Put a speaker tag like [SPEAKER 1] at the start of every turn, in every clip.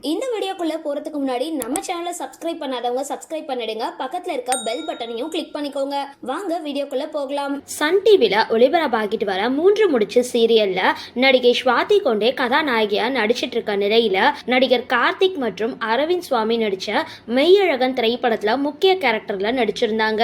[SPEAKER 1] இந்த வீடியோக்குள்ளே போறதுக்கு முன்னாடி நம்ம சேனலை சப்ஸ்கிரைப் பண்ணாதவங்க சப்ஸ்கிரைப் பண்ணிடுங்க. பக்கத்துல இருக்க பெல் பட்டனையும் கிளிக் பண்ணிக்கோங்க. வாங்க வீடியோக்குள்ளே போகலாம்.
[SPEAKER 2] சன் டிவியில் ஒளிபரப்பாகிட்டு வர மூன்று முடிச்சு சீரியலில் நடிகை ஸ்வாதி கொண்டே கதாநாயகியா நடிச்சிட்டு இருக்க நிலையில் நடிகர் கார்த்திக் மற்றும் அரவிந்த் சுவாமி நடித்த மெய்யழகன் திரைப்படத்தில் முக்கிய கேரக்டரில் நடிச்சிருந்தாங்க.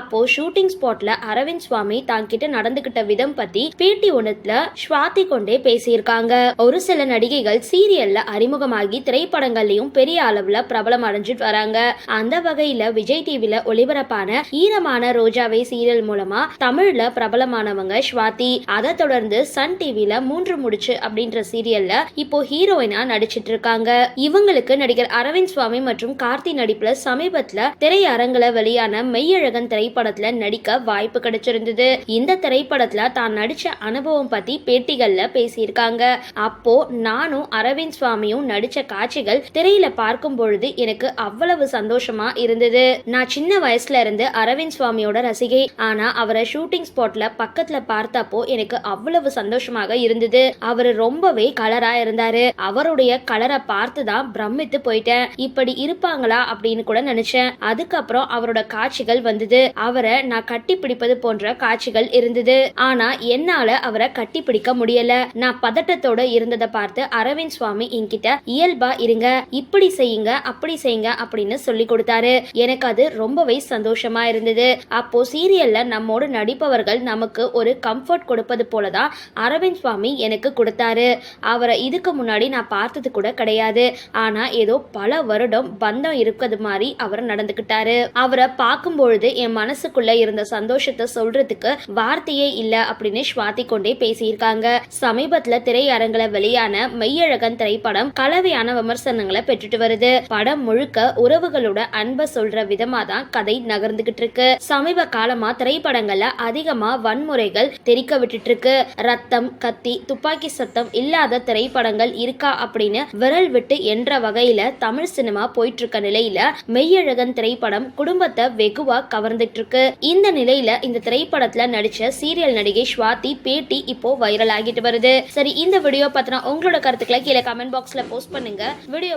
[SPEAKER 2] அப்போ ஷூட்டிங் ஸ்பாட்ல அரவிந்த் சுவாமி தாங்கிட்ட நடந்துகிட்ட விதம் பத்தி பேட்டி ஒண்ணுல ஸ்வாதி கொண்டே பேசியிருக்காங்க. ஒரு சில நடிகைகள் சீரியல்ல அறிமுகமாகி திரைப்படங்கள் திரைப்படங்கள்லயும் பெரிய அளவுல பிரபலம் அடைஞ்சிட்டு வராங்க. அந்த வகையில விஜய் டிவில ஒளிபரப்பான ஈரமான ரோஜாவை சீரியல் மூலமா தமிழ்ல பிரபலமானவங்க ஸ்வாதி. அதை தொடர்ந்து சன் டிவில மூன்று முடிச்சு அப்படின்ற சீரியல்ல இப்போ ஹீரோயினா நடிச்சிட்டு இருக்காங்க. இவங்களுக்கு நடிகர் அரவிந்த் சுவாமி மற்றும் கார்த்தி நடிப்புல சமீபத்துல திரையரங்குல வெளியான மெய்யழகன் திரைப்படத்துல நடிக்க வாய்ப்பு கிடைச்சிருந்தது. இந்த திரைப்படத்துல தான் நடிச்ச அனுபவம் பத்தி பேட்டிகள்ல பேசியிருக்காங்க. அப்போ நானும் அரவிந்த் சுவாமியும் நடிச்ச காட்சிகள் திரையில பார்க்கும் பொழுது எனக்கு அவ்வளவு சந்தோஷமா இருந்தது. நான் சின்ன வயசுல இருந்து அரவிந்த் சுவாமியோட ரசிகை. ஆனா அவரை ஷூட்டிங் ஸ்பாட்ல பக்கத்துல பார்த்தப்போ எனக்கு அவ்வளவு சந்தோஷமாக இருந்தது. அவர் ரொம்பவே கலரா இருந்தாரு. அவருடைய கலரை பார்த்து தான் பிரமித்து போயிட்டேன். இப்படி இருப்பாங்களா அப்படின்னு கூட நினைச்சேன். அதுக்கப்புறம் அவரோட காட்சிகள் வந்தது. அவரை நான் கட்டி பிடிப்பது போன்ற காட்சிகள் இருந்தது. ஆனா என்னால அவரை கட்டி பிடிக்க முடியல. நான் பதட்டத்தோட இருந்ததை பார்த்து அரவிந்த் சுவாமி என்கிட்ட இயல்பா இருங்க. இப்படி செய்யுங்க அப்படி செய்யுங்க அப்படின்னு சொல்லி கொடுத்தாரு. எனக்கு அது ரொம்பவே சந்தோஷமா இருந்தது. அப்போ சீரியல்ல நம்மோடு நடிப்பவர்கள் நமக்கு ஒரு கம்ஃபர்ட் கொடுப்பது போலதான் அரவிந்த் சுவாமி எனக்கு கொடுத்தாரு. அவரை இதுக்கு முன்னாடி நான் பார்த்தது கூட கிடையாது. ஆனா ஏதோ பல வருடம் பந்தம் இருக்கிறது மாதிரி அவர் நடந்துகிட்டாரு அவரை பார்க்கும் பொழுது என் மனசுக்குள்ள இருந்த சந்தோஷத்தை சொல்றதுக்கு வார்த்தையே இல்ல அப்படின்னு ஸ்வாதி கொண்டே பேசியிருக்காங்க. சமீபத்துல திரையரங்குல வெளியான மெய்யழகன் திரைப்படம் கலவையான விமர்சனங்கள் பெற்றுட்டு வருது. படம் முழுக்க உறவுகளோட அன்பை சொல்ற விதமா தான் கதை நகர்ந்துகிட்டு இருக்கு. சமீப காலமா திரைப்படங்கள்ல அதிகமா வன்முறைகள் தெரிக்க விட்டுட்டு இருக்கு ரத்தம் கத்தி துப்பாக்கி சத்தம் இல்லாத திரைப்படங்கள் இருக்கா அப்படின்னு விரல் விட்டு என்ற வகையில தமிழ் சினிமா போயிட்டு இருக்க நிலையில மெய்யழகன் திரைப்படம் குடும்பத்தை வெகுவா கவர்ந்துட்டு இருக்கு இந்த நிலையில இந்த திரைப்படத்துல நடிச்ச சீரியல் நடிகை ஸ்வாதி பேட்டி இப்போ வைரல் ஆகிட்டு வருது. சரி இந்த வீடியோ பத்தின உங்களோட கருத்துக்களை கீழே கமெண்ட் பாக்ஸ்ல போஸ்ட் பண்ணுங்க. வீடியோ